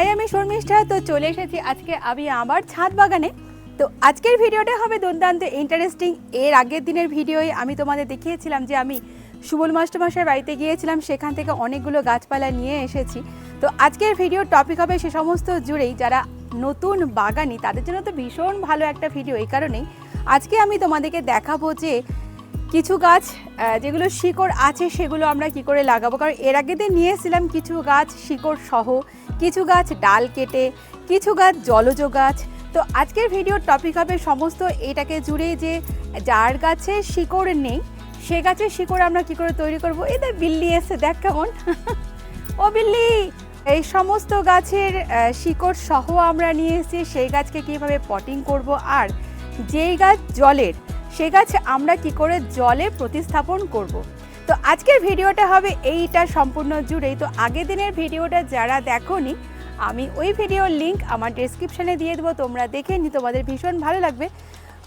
High আমি শর্মিষ্ঠা, তো চলে এসেছি আজকে আমি আমার ছাদ বাগানে। তো আজকের ভিডিওটা হবে দুর্দান্ত ইন্টারেস্টিং এর আগের দিনের ভিডিওয় আমি তোমাদের দেখিয়েছিলাম যে আমি সুবল মাস্টারমশাই বাড়িতে গিয়েছিলাম, সেখান থেকে অনেকগুলো গাছপালা নিয়ে এসেছি। তো আজকের ভিডিওর টপিক হবে সে সমস্ত জুড়েই যারা নতুন বাগানি, তাদের জন্য তো ভীষণ ভালো একটা ভিডিও এই কারণেই। আজকে আমি তোমাদেরকে দেখাবো যে কিছু গাছ যেগুলো শিকড় আছে সেগুলো আমরা কি করে লাগাবো? কারণ এর আগে দিন নিয়ে এসেছিলাম কিছু গাছ শিকড় সহ, কিছু গাছ ডাল কেটে, কিছু গাছ জলজ গাছ। তো আজকের ভিডিওর টপিক হবে সমস্ত এটাকে জুড়ে যে যার গাছে শিকড় নেই, সে গাছের শিকড় আমরা কি করে তৈরি করব? এই দেখ বিল্লি এসে দেখ কেমন। ও বিল্লি, এই সমস্ত গাছের শিকড় সহ আমরা নিয়ে এসেছি, সেই গাছকে কীভাবে পটিং করব? আর যেই গাছ জলের সেই গাছ আমরা কি করে জলে প্রতিস্থাপন করব। তো আজকের ভিডিওটা হবে এইটা সম্পূর্ণ জুড়েই তো আগের দিনের ভিডিওটা যারা দেখোনি, আমি ওই ভিডিওর লিঙ্ক আমার ডেসক্রিপশানে দিয়ে দেবো, তোমরা দেখে নি তোমাদের ভীষণ ভালো লাগবে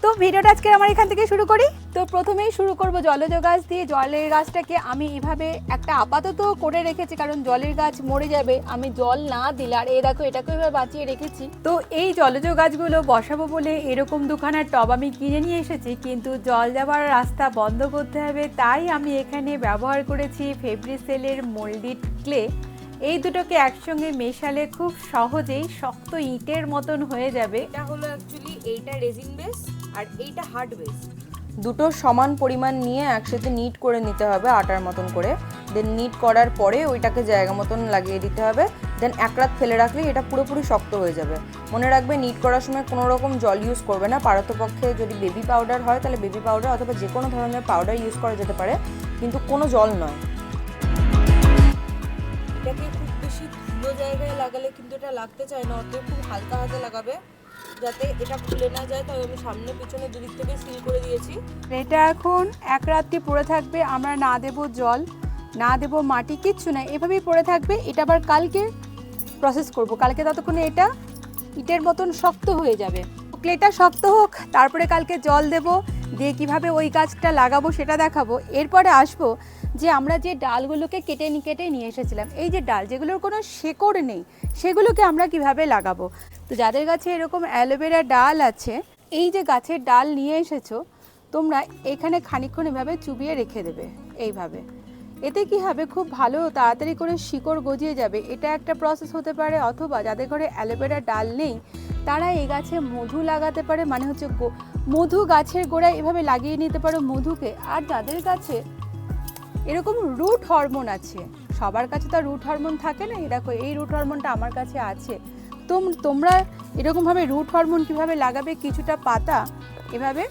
তো ভিডিওটা আজকে আমার এখান থেকে শুরু করি। তো প্রথমেই শুরু করব জলজ গাছ দিয়ে। জলের গাছটাকে আমি এভাবে একটা আপাতত করে রেখেছি, কারণ জলের গাছ মরে যাবে। আমি জল না দিলে, আর এই দেখো, এটাকে এবার বাঁচিয়ে রেখেছি। তো এই জলজ গাছগুলো বসাবো বলে এরকম দুখানার টব আমি কিনে নিয়ে এসেছি, কিন্তু জল যাওয়ার রাস্তা বন্ধ করতে হবে। তাই আমি এখানে ব্যবহার করেছি ফেব্রিসেলের মোল্ডিড ক্লে। এই দুটোকে একসঙ্গে মেশালে খুব সহজেই শক্ত ইটের মতন হয়ে যাবে। এটা হলো অ্যাকচুয়ালি এইটা রেজিন বেস আর এইটা হার্ড বেস দুটো সমান পরিমাণ নিয়ে একসাথে নিট করে নিতে হবে আটার মতন করে। দেন নিট করার পরে ওইটাকে জায়গা মতন লাগিয়ে দিতে হবে। দেন এক রাত ফেলে রাখলে এটা পুরোপুরি শক্ত হয়ে যাবে। মনে রাখবে নিট করার সময় কোনো রকম জল ইউজ করবে না। পারতপক্ষে যদি বেবি পাউডার হয় তাহলে বেবি পাউডার অথবা যে কোনো ধরনের পাউডার ইউজ করা যেতে পারে কিন্তু কোনো জল নয়। এটাকে খুব বেশি ধুলো জায়গায় লাগালে কিন্তু এটা লাগতে চায় না অতএব খুব হালকা হাতে লাগাবে। যাতে এটা খুলে না যায়, তাই আমি সামনে পিছনে দুদিক থেকে সিল করে দিয়েছি। এটা এখন এক রাত্রি পড়ে থাকবে, আমরা না দেব জল, না দেব মাটি, কিচ্ছু না এভাবেই পড়ে থাকবে, এটা আবার কালকে প্রসেস করব। কালকে ততক্ষণে এটা ইটের মতন শক্ত হয়ে যাবে। ক্লেটা শক্ত হোক, তারপরে কালকে জল দেব দিয়ে কীভাবে ওই গাছটা লাগাবো সেটা দেখাবো। এরপরে আসব যে আমরা যে ডালগুলোকে কেটে কেটে নিয়ে এসেছিলাম। এই যে ডাল, যেগুলোর কোনো শেকড় নেই, সেগুলোকে আমরা কীভাবে লাগাবো? তো যাদের কাছে এরকম অ্যালোভেরা ডাল আছে, এই যে গাছের ডাল নিয়ে এসেছ, তোমরা এখানে খানিকক্ষণ এভাবে চুবিয়ে রেখে দেবে, এইভাবে। এতে কি হবে? খুব ভালো তাড়াতাড়ি করে শিকড় গজিয়ে যাবে। এটা একটা প্রসেস হতে পারে, অথবা যাদের ঘরে অ্যালোভেরা ডাল নেই তারা এই গাছে মধু লাগাতে পারে মানে হচ্ছে মধু গাছের গোড়ায় এভাবে লাগিয়ে নিতে পারো মধুকে। আর যাদের কাছে এরকম রুট হরমোন আছে। সবার কাছে তো রুট হরমোন থাকে না। দেখো, এই রুট হরমোনটা আমার কাছে আছে। তোম, তোমরা এরকমভাবে রুট হরমোন কীভাবে লাগাবে, কিছুটা পাতা এভাবে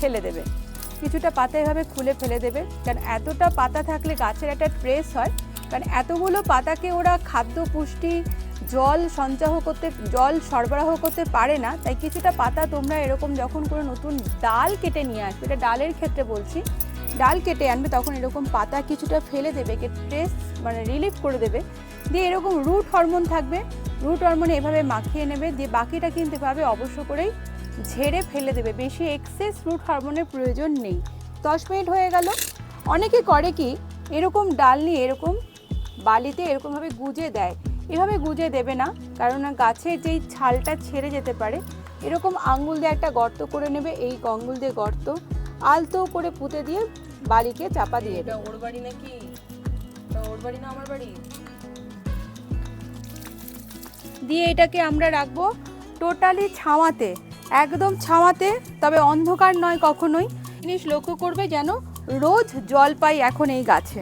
ফেলে দেবে। কিছুটা পাতা এভাবে খুলে ফেলে দেবে। কারণ এতটা পাতা থাকলে গাছের একটা ট্রেস হয়। কারণ এতগুলো পাতাকে ওরা খাদ্য পুষ্টি জল সঞ্চাহ করতে, জল সরবরাহ করতে পারে না, তাই কিছুটা পাতা তোমরা এরকম যখন কোনো নতুন ডাল কেটে নিয়ে আসবে, এটা ডালের ক্ষেত্রে বলছি, ডাল কেটে আনবে, তখন এরকম পাতা কিছুটা ফেলে দেবে ট্রেস মানে রিলিফ করে দেবে, দিয়ে এরকম রুট হরমোন থাকবে রুট হরমোন এভাবে মাখিয়ে নেবে, দিয়ে বাকিটা কিন্তু এভাবে অবশ্য করেই ঝেড়ে ফেলে দেবে, বেশি এক্সেস রুট হরমোনের প্রয়োজন নেই। দশ মিনিট হয়ে গেল, অনেকে করে কি, এরকম ডাল নিয়ে এরকম বালিতে এরকমভাবে গুজে দেয় এভাবে গুজে দেবে না কারণ গাছের যেই ছালটা ছেড়ে যেতে পারে এরকম আঙ্গুল দিয়ে একটা গর্ত করে নেবে এই আঙ্গুল দিয়ে গর্ত আলতো করে পুঁতে দিয়ে বালিকে চাপা দিয়ে ওর বাড়ি নাকি? ওর বাড়ি না আমার বাড়ি? দিয়ে এটাকে আমরা রাখব টোটালি ছাওয়াতে একদম ছাওয়াতে তবে অন্ধকার নয় কখনোই। জিনিস লক্ষ্য করবে যেন রোজ জল পাই এখন এই গাছে।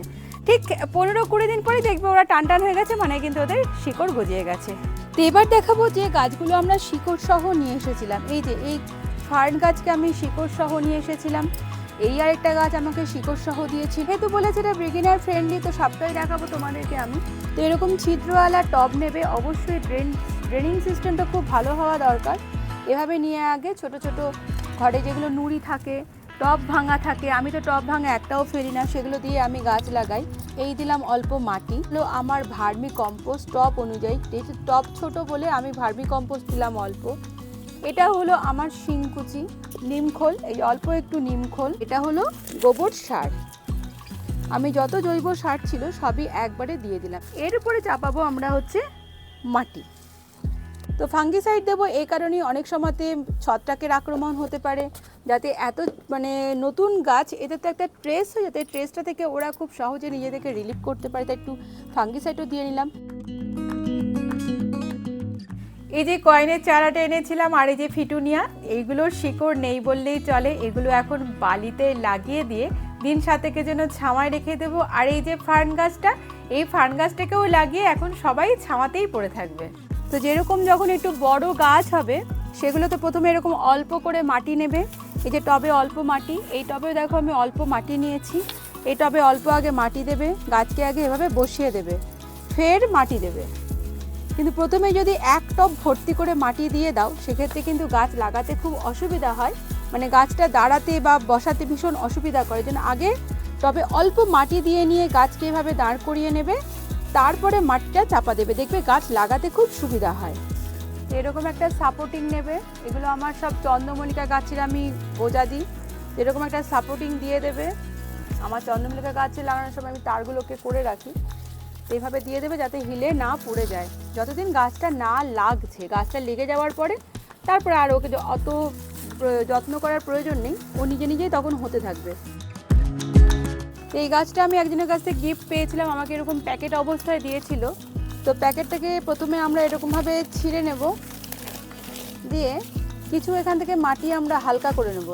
ঠিক পনেরো কুড়ি দিন পরে দেখবে ওরা টান টান হয়ে গেছে মানে কিন্তু ওদের শিকড় গজিয়ে গেছে। তো এবার দেখাবো যে গাছগুলো আমরা শিকড় সহ নিয়ে এসেছিলাম। এই যে, এই ফার্ন গাছকে আমি শিকড় সহ নিয়ে এসেছিলাম। এই আরেকটা গাছ আমাকে শিকড় সহ দিয়েছিল যেহেতু বলেছে এটা বিগিনার ফ্রেন্ডলি তো সবটাই দেখাবো তোমাদেরকে আমি। তো এরকম ছিদ্রওয়ালা টব নেবে, অবশ্যই ড্রেন ড্রেনিং সিস্টেমটা খুব ভালো হওয়া দরকার। এভাবে নিয়ে আগে ছোট ছোট ঘরে যেগুলো নুড়ি থাকে টব ভাঙা থাকে, আমি তো টব ভাঙা একটাও ফেলি না, সেগুলো দিয়ে আমি গাছ লাগাই। এই দিলাম অল্প মাটি। হলো আমার ভার্মি কম্পোস্ট টপ অনুযায়ী যেহেতু টপ ছোট বলে আমি ভার্মি কম্পোস্ট দিলাম অল্প। এটা হলো আমার শিংকুচি নিমখোল, এই অল্প একটু নিমখোল। এটা হলো গোবর সার। আমি যত জৈব সার ছিল সবই একবারে দিয়ে দিলাম। এর উপরে চাপাবো আমরা হচ্ছে মাটি। তো ফাঙ্গিসাইড দেবো এই কারণেই অনেক সময়তে ছত্রাকের আক্রমণ হতে পারে যাতে এত মানে নতুন গাছ, এতে তো একটা ট্রেস হয়ে যাতে ট্রেসটা থেকে ওরা খুব সহজে নিজেদেরকে রিলিভ করতে পারে। তাই একটু ফাঙ্গিসাইডও দিয়ে নিলাম। এই যে কয়েনের চারাটা এনেছিলাম আর এই যে ফিটুনিয়া এইগুলোর শিকড় নেই বললেই চলে। এগুলো এখন বালিতে লাগিয়ে দিয়ে দিন সাতেকের জন্য ছামায় রেখে দেবো। আর এই যে ফার্ন গাছটা এই ফার্ন গাছটাকেও লাগিয়ে এখন সবাই ছামাতেই পড়ে থাকবে। তো যেরকম যখন একটু বড় গাছ হবে, সেগুলো তো প্রথমে এরকম অল্প করে মাটি নেবে। এই যে টবে অল্প মাটি, এই টবে দেখো আমি অল্প মাটি নিয়েছি। এই টবে অল্প আগে মাটি দেবে, গাছকে আগে এভাবে বসিয়ে দেবে, ফের মাটি দেবে। কিন্তু প্রথমে যদি এক টব ভর্তি করে মাটি দিয়ে দাও, সেক্ষেত্রে কিন্তু গাছ লাগাতে খুব অসুবিধা হয়। মানে গাছটা দাঁড়াতে বা বসাতে ভীষণ অসুবিধা করে। জন্য আগে তবে অল্প মাটি দিয়ে নিয়ে গাছকে এভাবে দাঁড় করিয়ে নেবে, তারপরে মাটিটা চাপা দেবে। দেখবে গাছ লাগাতে খুব সুবিধা হয়। এরকম একটা সাপোর্টিং নেবে, এগুলো আমার সব চন্দ্রমল্লিকা গাছের আমি গোজা দিই। এরকম একটা সাপোর্টিং দিয়ে দেবে, আমার চন্দ্রমল্লিকা গাছে লাগানোর সময় আমি তারগুলোকে করে রাখি। তো এইভাবে দিয়ে দেবে যাতে হিলে না পড়ে যায়। যতদিন গাছটা না লাগছে, গাছটা লেগে যাওয়ার পরে তারপরে আর ওকে অত যত্ন করার প্রয়োজন নেই, ও নিজে নিজেই তখন হতে থাকবে। এই গাছটা আমি একজনের কাছ থেকে গিফট পেয়েছিলাম, আমাকে এরকম প্যাকেট অবস্থায় দিয়েছিল। তো প্যাকেটটাকে প্রথমে আমরা এরকমভাবে ছিঁড়ে নেব। দিয়ে কিছু এখান থেকে মাটি আমরা হালকা করে নেব।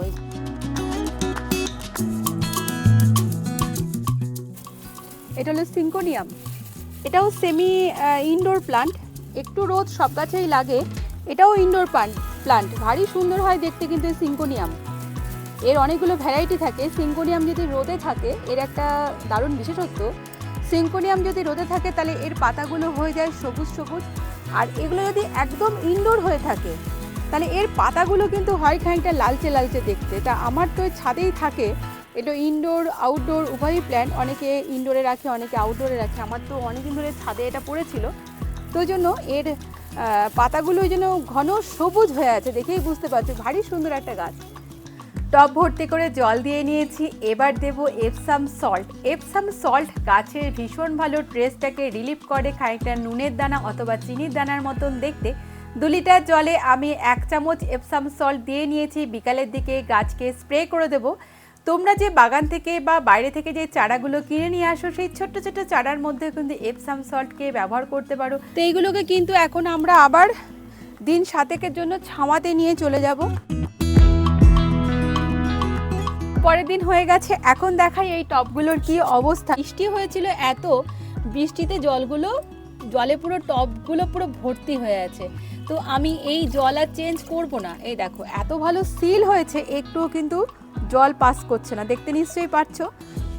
এটা হলো সিঙ্কোনিয়াম। এটাও সেমি ইনডোর প্লান্ট একটু রোদ সব গাছেই লাগে। এটাও ইনডোর প্লান্ট প্লান্ট ভারী সুন্দর হয় দেখতে কিন্তু সিঙ্কোনিয়াম। এর অনেকগুলো ভ্যারাইটি থাকে। সিঙ্কোনিয়াম যদি রোদে থাকে, এর একটা দারুণ বিশেষত্ব সিঙ্কোনিয়াম যদি রোদে থাকে, তাহলে এর পাতাগুলো হয়ে যায় সবুজ সবুজ। আর এগুলো যদি একদম ইনডোর হয়ে থাকে, তাহলে এর পাতাগুলো কিন্তু হয় খানিকটা লালচে লালচে দেখতে। তা আমার তো ছাদেই থাকে। এটা ইনডোর আউটডোর উভয়ই প্ল্যান্ট অনেকে ইনডোরে রাখে, অনেকে আউটডোরে রাখে। আমার তো অনেকদিন ধরে ছাদে এটা পড়েছিল। তো জন্য এর পাতাগুলো জন্য ঘন সবুজ হয়ে আছে দেখেই বুঝতে পারছ। ভারী সুন্দর একটা গাছ। টব ভর্তি করে জল দিয়ে নিয়েছি। এবার দেব এপসাম সল্ট এপসাম সল্ট গাছের ভীষণ ভালো ট্রেসটাকে রিলিফ করে খানিকটা নুনের দানা অথবা চিনির দানার মতন দেখতে। দু লিটার জলে আমি এক চামচ এপসাম সল্ট দিয়ে নিয়েছি। বিকালের দিকে গাছকে স্প্রে করে দেবো। তোমরা যে বাগান থেকে বা বাইরে থেকে যে চারাগুলো কিনে নিয়ে আসো, সেই ছোট্ট ছোট্ট চারার মধ্যে কিন্তু এপসাম সল্টকে ব্যবহার করতে পারো। তো এইগুলোকে কিন্তু এখন আমরা আবার দিন সাতেকের জন্য ছাওয়াতে নিয়ে চলে যাব। পরের দিন হয়ে গেছে। এখন দেখাই এই টবগুলোর কি অবস্থা। বৃষ্টি হয়েছিল এত, বৃষ্টিতে জলগুলো, জলে পুরো টবগুলো পুরো ভর্তি হয়ে আছে। তো আমি এই জল আর চেঞ্জ করব না। এই দেখো, এত ভালো সিল হয়েছে, একটুও কিন্তু জল পাস করছে না। দেখতে নিশ্চয়ই পাচ্ছো।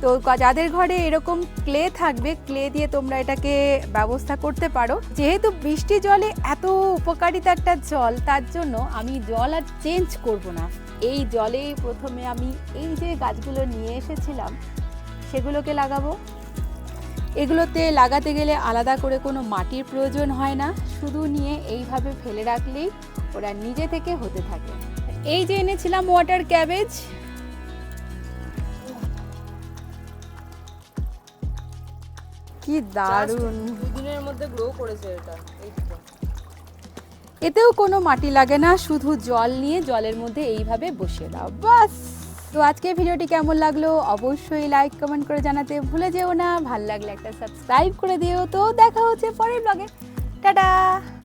তো যাদের ঘরে এরকম ক্লে থাকবে ক্লে দিয়ে তোমরা এটাকে ব্যবস্থা করতে পারো। যেহেতু বৃষ্টি জলে এত উপকারিতা একটা জল, তার জন্য আমি জল আর চেঞ্জ করব না। এই জলেই প্রথমে আমি এই যে গাছগুলো নিয়ে এসেছিলাম সেগুলোকে লাগাবো। এগুলোতে লাগাতে গেলে আলাদা করে কোনো মাটির প্রয়োজন হয় না শুধু নিয়ে এইভাবে ফেলে রাখলেই ওরা নিজে থেকে হতে থাকে। এই যে এনেছিলাম ওয়াটার ক্যাবেজ কি দারুণ। দুদিনের মধ্যে গ্রো করেছে এটা এই তো। এতেও কোনো মাটি লাগে না, শুধু জল নিয়ে জলের মধ্যে এইভাবে বসিয়ে দাও, বাস। তো আজকে ভিডিওটি কেমন লাগল অবশ্যই লাইক কমেন্ট করে জানাতে ভুলে যেও না। ভালো লাগলে একটা সাবস্ক্রাইব করে দিও। তো দেখা হচ্ছে পরের ব্লগে টাটা!